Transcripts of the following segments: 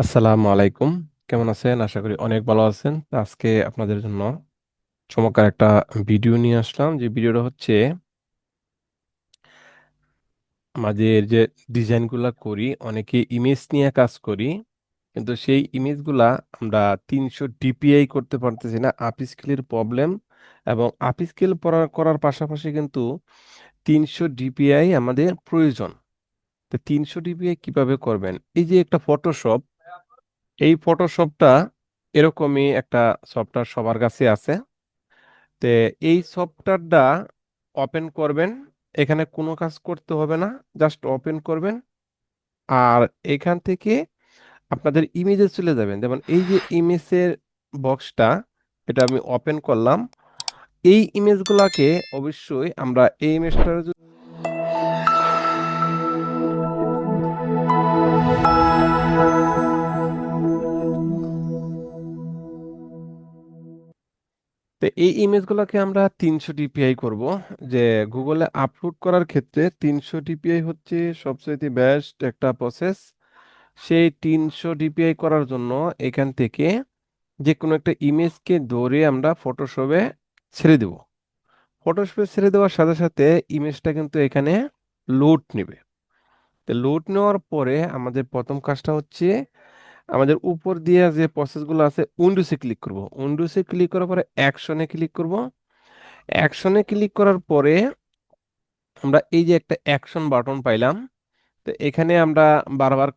আসসালামু আলাইকুম। কেমন আছেন? আশা করি অনেক ভালো আছেন। আজকে আপনাদের জন্য চমৎকার একটা ভিডিও নিয়ে আসলাম। যে ভিডিওটা হচ্ছে আমাদের যে ডিজাইনগুলা করি, অনেকে ইমেজ নিয়ে কাজ করি, কিন্তু সেই ইমেজগুলা আমরা তিনশো ডিপিআই করতে পারতেছি না। আপস্কেলের প্রবলেম এবং আপস্কেল করার পাশাপাশি কিন্তু তিনশো ডিপিআই আমাদের প্রয়োজন। তো তিনশো ডিপিআই কীভাবে করবেন? এই যে একটা ফটোশপ এই ফটোশপটা এরকমই একটা সফটওয়্যার সবার কাছে আছে। তে এই সফটওয়্যারটা ওপেন করবেন, এখানে কোনো কাজ করতে হবে না জাস্ট ওপেন করবেন। আর এখান থেকে আপনাদের ইমেজে চলে যাবেন। যেমন এই যে ইমেজের বক্সটা এটা আমি ওপেন করলাম। এই ইমেজগুলোকে অবশ্যই আমরা এই ইমেজটার তো এই ইমেজগুলোকে আমরা তিনশো ডিপিআই করব। যে গুগলে আপলোড করার ক্ষেত্রে তিনশো ডিপিআই হচ্ছে সবচেয়ে বেস্ট একটা প্রসেস সেই তিনশো ডিপিআই করার জন্য এখান থেকে যে কোনো একটা ইমেজকে ধরে আমরা ফটোশপে ছেড়ে দেব। ফটোশপে ছেড়ে দেওয়ার সাথে সাথে ইমেজটা কিন্তু এখানে লোড নেবে। তো লোড নেওয়ার পরে আমাদের প্রথম কাজটা হচ্ছে আমাদের উপর দিয়ে যে প্রসেসগুলো আছে, উইন্ডোজে ক্লিক করব। উইন্ডোজে ক্লিক করার পরে অ্যাকশনে ক্লিক করব। অ্যাকশনে ক্লিক করার পরে আমরা এই যে একটা অ্যাকশন বাটন পাইলাম, তো এখানে আমরা বারবার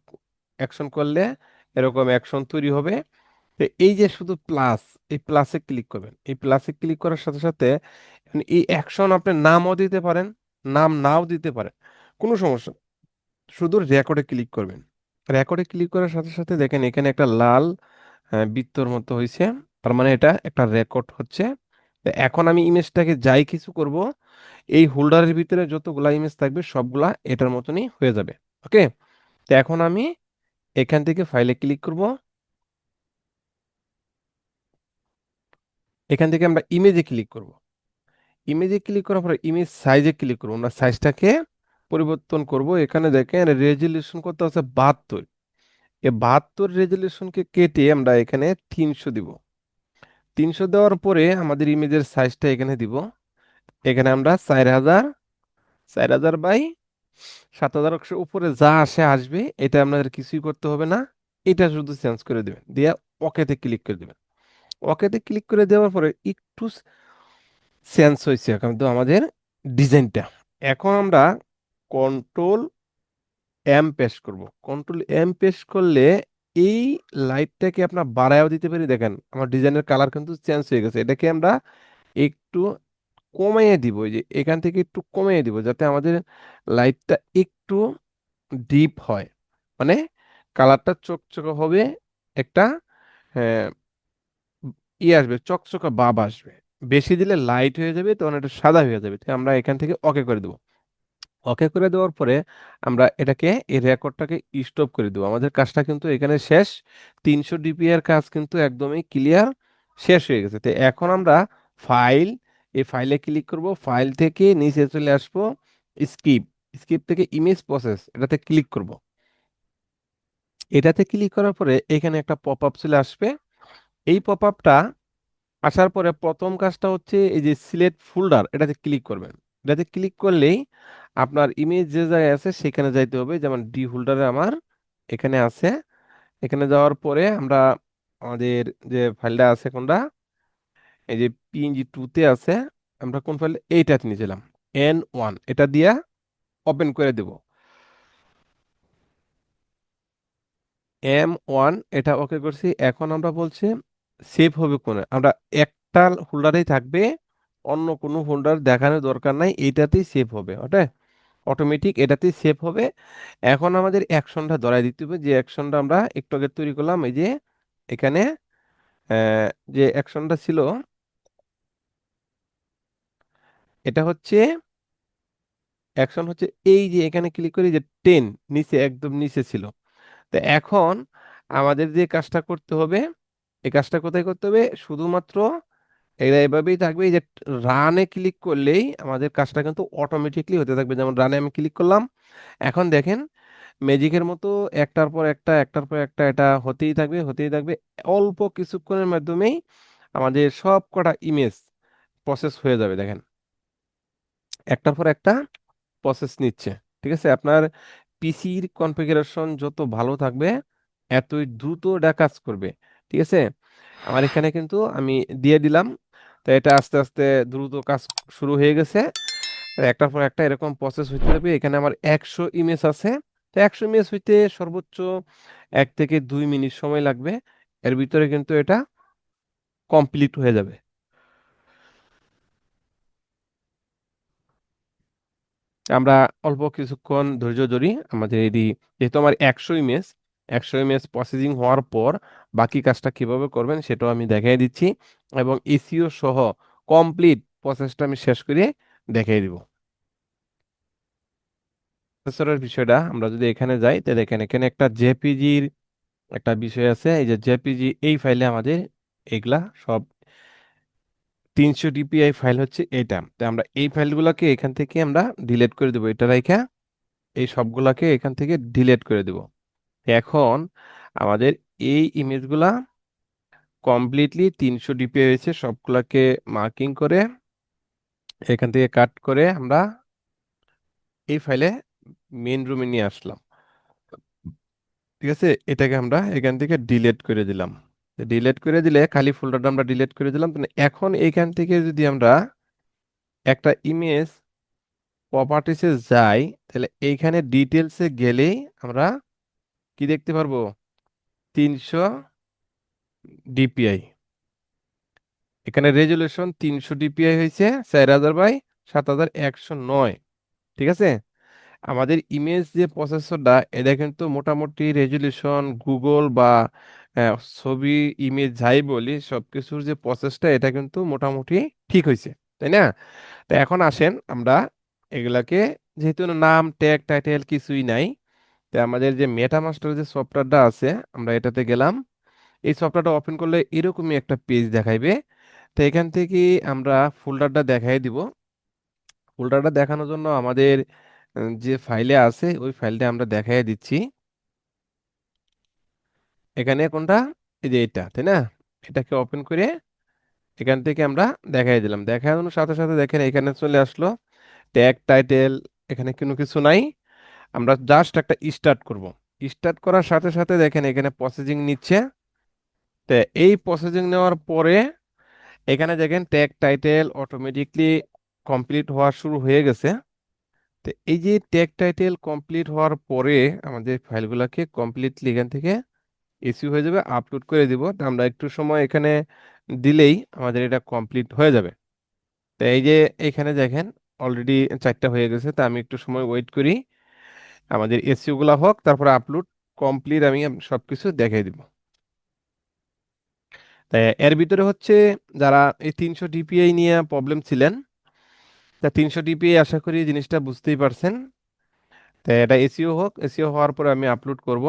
অ্যাকশন করলে এরকম অ্যাকশন তৈরি হবে। তো এই যে শুধু প্লাস এই প্লাসে ক্লিক করবেন। এই প্লাসে ক্লিক করার সাথে সাথে এই অ্যাকশন আপনি নামও দিতে পারেন, নাম নাও দিতে পারেন। কোনো সমস্যা শুধু রেকর্ডে ক্লিক করবেন। রেকর্ডে ক্লিক করার সাথে সাথে দেখেন এখানে একটা লাল বৃত্তর মতো হয়েছে তার মানে এটা একটা রেকর্ড হচ্ছে। এখন আমি ইমেজটাকে যাই কিছু করব, এই হোল্ডারের ভিতরে যতগুলা ইমেজ থাকবে সবগুলা এটার মতনই হয়ে যাবে। ওকে তো এখন আমি এখান থেকে ফাইলে ক্লিক করব। এখান থেকে আমরা ইমেজে ক্লিক করব। ইমেজে ক্লিক করার পরে ইমেজ সাইজে ক্লিক করব। আমরা সাইজটাকে পরিবর্তন করব। এখানে দেখেন রেজলিউশন কত আছে? বাহাত্তর। এ বাহাত্তর রেজলিউশনকে কেটে আমরা এখানে তিনশো দিব। তিনশো দেওয়ার পরে আমাদের ইমেজের সাইজটা এখানে দিব। এখানে আমরা চার হাজার চার হাজার বাই সাত হাজার উপরে যা আসে আসবে, এটা আপনাদের কিছুই করতে হবে না। এটা শুধু চেঞ্জ করে দেবেন। দিয়ে ওকেতে ক্লিক করে দেবেন। ওকেতে ক্লিক করে দেওয়ার পরে একটু চেঞ্জ হয়েছে। কিন্তু আমাদের ডিজাইনটা এখন আমরা কন্ট্রোল এম পেশ করব। কন্ট্রোল এম পেশ করলে এই লাইটটাকে আপনার বাড়ায়ও দিতে পারি। দেখেন আমার ডিজাইনের কালার কিন্তু চেঞ্জ হয়ে গেছে। এটাকে আমরা একটু কমিয়ে দিব যে এখান থেকে একটু কমিয়ে দিব যাতে আমাদের লাইটটা একটু ডিপ হয়। মানে কালারটা চকচকে হবে একটা হ্যাঁ, ই আসবে চকচকে ভাব আসবে। বেশি দিলে লাইট হয়ে যাবে তখন এটা সাদা হয়ে যাবে। আমরা এখান থেকে ওকে করে দেবো। ওকে করে দেওয়ার পরে আমরা এটাকে, এই রেকর্ডটাকে স্টপ করে দেবো। আমাদের কাজটা কিন্তু এখানে শেষ। তিনশো ডিপি এর কাজ কিন্তু একদমই ক্লিয়ার শেষ হয়ে গেছে। তো এখন আমরা ফাইল এই ফাইলে ক্লিক করব। ফাইল থেকে নিচে চলে আসব স্কিপ স্কিপ থেকে ইমেজ প্রসেস এটাতে ক্লিক করব। এটাতে ক্লিক করার পরে এখানে একটা পপ আপ চলে আসবে। এই পপ আপটা আসার পরে প্রথম কাজটা হচ্ছে এই যে সিলেক্ট ফোল্ডার এটাতে ক্লিক করবেন। এটাতে ক্লিক করলেই আপনার ইমেজ যে জায়গায় আছে সেখানে যাইতে হবে। যেমন ডি হোল্ডারে আমার এখানে আছে। এখানে যাওয়ার পরে আমরা আমাদের যে ফাইলটা আছে কোনটা? এই যে পিএনজি টুতে আছে। আমরা কোন ফাইল এইটাতে নিয়েছিলাম এন ওয়ান এটা দিয়া ওপেন করে দেব। এম ওয়ান এটা ওকে করছি। এখন আমরা বলছি সেভ হবে কোনে? আমরা একটা হোল্ডারেই থাকবে। অন্য কোনো হোল্ডার দেখানোর দরকার নাই। এইটাতেই সেভ হবে। ওটা অটোমেটিক এটাতেই সেভ হবে। এখন আমাদের অ্যাকশনটা ধরাই দিতে হবে, যে অ্যাকশনটা আমরা একটু আগে তৈরি করলাম, এই যে এখানে যে অ্যাকশনটা ছিল, এটা হচ্ছে অ্যাকশন হচ্ছে এই যে এখানে ক্লিক করি যে টেন নিচে, একদম নিচে ছিল। তো এখন আমাদের যে কাজটা করতে হবে, এই কাজটা কোথায় করতে হবে? শুধুমাত্র এটা এভাবেই থাকবে। এই যে রানে ক্লিক করলেই আমাদের কাজটা কিন্তু অটোমেটিকলি হতে থাকবে। যেমন রানে আমি ক্লিক করলাম, এখন দেখেন ম্যাজিকের মতো একটার পর একটা, একটার পর একটা এটা হতেই থাকবে হতেই থাকবে। অল্প কিছুক্ষণের মাধ্যমেই আমাদের সব কটা ইমেজ প্রসেস হয়ে যাবে, দেখেন। একটার পর একটা প্রসেস নিচ্ছে, ঠিক আছে? আপনার পিসির কনফিগারেশন যত ভালো থাকবে, এতই দ্রুত এটা কাজ করবে, ঠিক আছে? আমার এখানে কিন্তু আমি দিয়ে দিলাম। তো এটা আস্তে আস্তে দ্রুত কাজ শুরু হয়ে গেছে। একটার পর একটা এরকম প্রসেস হইতে থাকবে। এখানে আমার একশো ইমেজ আছে। তো একশো ইমেজ হইতে সর্বোচ্চ এক থেকে দুই মিনিট সময় লাগবে। এর ভিতরে কিন্তু এটা কমপ্লিট হয়ে যাবে। আমরা অল্প কিছুক্ষণ ধৈর্য ধরি। আমাদের এটি, যেহেতু আমার একশো ইমেজ একশো ইমেজ প্রসেসিং হওয়ার পর বাকি কাজটা কীভাবে করবেন সেটাও আমি দেখিয়ে দিচ্ছি এবং এসিও সহ কমপ্লিট প্রসেসটা আমি শেষ করে দেখিয়ে দিব। প্রসেসরের বিষয়টা আমরা যদি এখানে যাই, তাহলে দেখেন এখানে একটা জেপিজির একটা বিষয় আছে। এই যে জেপিজি এই ফাইলে আমাদের এগুলা সব তিনশো ডিপিআই ফাইল হচ্ছে এটা। তো আমরা এই ফাইলগুলোকে এখান থেকে আমরা ডিলেট করে দেবো। এটা রাইখা এই সবগুলাকে এখান থেকে ডিলেট করে দেব। এখন আমাদের এই ইমেজগুলা কমপ্লিটলি তিনশো ডিপিআই হয়েছে, সবগুলাকে মার্কিং করে এখান থেকে কাট করে আমরা এই ফাইলে মেন রুমে নিয়ে আসলাম। ঠিক আছে? এটাকে আমরা এখান থেকে ডিলেট করে দিলাম। ডিলেট করে দিলে খালি ফোল্ডারটা আমরা ডিলেট করে দিলাম। এখন এখান থেকে যদি আমরা একটা ইমেজ প্রপার্টিসে যাই, তাহলে এইখানে ডিটেলসে গেলেই আমরা কি দেখতে পারব? তিনশো ডিপিআই। এখানে রেজুলেশন তিনশো ডিপিআই হয়েছে, চার হাজার বাই সাত হাজার একশো নয়। ঠিক আছে? আমাদের ইমেজ যে প্রসেসরটা এটা কিন্তু মোটামুটি রেজুলেশন গুগল বা ছবি ইমেজ যাই বলি সব কিছুর যে প্রসেসটা এটা কিন্তু মোটামুটি ঠিক হয়েছে, তাই না? তো এখন আসেন আমরা এগুলাকে, যেহেতু নাম ট্যাগ টাইটেল কিছুই নাই তো আমাদের যে মেটা মেটামাস্টার যে সফটওয়্যারটা আছে, আমরা এটাতে গেলাম। এই সফটওয়্যারটা ওপেন করলে এরকমই একটা পেজ দেখাইবে। তো এখান থেকে আমরা ফোল্ডারটা দেখাই দিব। ফোল্ডারটা দেখানোর জন্য আমাদের যে ফাইলে আছে, ওই ফাইলটা আমরা দেখাই দিচ্ছি। এখানে কোনটা? এই যে এটা, তাই না? এটাকে ওপেন করে এখান থেকে আমরা দেখাই দিলাম। দেখানোর সাথে সাথে দেখেন এখানে চলে আসলো। ট্যাগ টাইটেল এখানে কোনো কিছু নাই। আমরা জাস্ট একটা স্টার্ট করব। স্টার্ট করার সাথে সাথে দেখেন এখানে প্রসেসিং নিচ্ছে। তো এই প্রসেসিং নেওয়ার পরে এখানে দেখেন ট্যাগ টাইটেল অটোমেটিকলি কমপ্লিট হওয়া শুরু হয়ে গেছে। তো এই যে ট্যাগ টাইটেল কমপ্লিট হওয়ার পরে আমাদের ফাইলগুলোকে কমপ্লিটলি এখান থেকে ইস্যু হয়ে যাবে আপলোড করে দিব। তো আমরা একটু সময় এখানে দিলেই আমাদের এটা কমপ্লিট হয়ে যাবে। তো এই যে এখানে দেখেন অলরেডি চারটা হয়ে গেছে, তো আমি একটু সময় ওয়েট করি। আমাদের এসইও গুলা হোক, তারপরে আপলোড কমপ্লিট আমি সবকিছু দেখাই দিব। এর ভিতরে হচ্ছে যারা এই তিনশো ডিপিআই নিয়ে প্রবলেম ছিলেন, তা তিনশো ডিপিআই আশা করি জিনিসটা বুঝতেই পারছেন। তো এটা এসিও হোক এসিও হওয়ার পরে আমি আপলোড করব।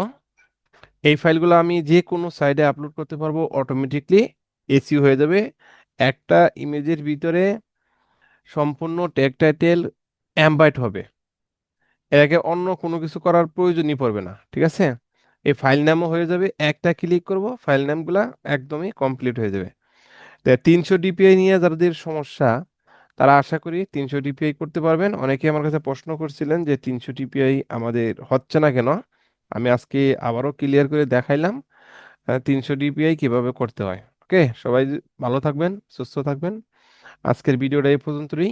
এই ফাইলগুলো আমি যে কোনো সাইডে আপলোড করতে পারব অটোমেটিকলি এসইও হয়ে যাবে। একটা ইমেজের ভিতরে সম্পূর্ণ ট্যাগ টাইটেল অ্যাম্বাইট হবে। এটাকে অন্য কোনো কিছু করার প্রয়োজনই পড়বে না, ঠিক আছে? এই ফাইল নামও হয়ে যাবে, একটা ক্লিক করব ফাইল নামগুলা একদমই কমপ্লিট হয়ে যাবে। তিনশো ডিপিআই নিয়ে যাদের সমস্যা, তারা আশা করি তিনশো ডিপিআই করতে পারবেন। অনেকে আমার কাছে প্রশ্ন করছিলেন যে তিনশো ডিপিআই আমাদের হচ্ছে না কেন? আমি আজকে আবারও ক্লিয়ার করে দেখাইলাম তিনশো ডিপিআই কীভাবে করতে হয়। ওকে সবাই ভালো থাকবেন, সুস্থ থাকবেন। আজকের ভিডিওটা এই পর্যন্তই।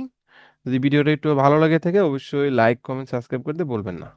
যদি ভিডিওটা একটু ভালো লাগে থাকে অবশ্যই লাইক কমেন্ট সাবস্ক্রাইব করতে বলবেন না।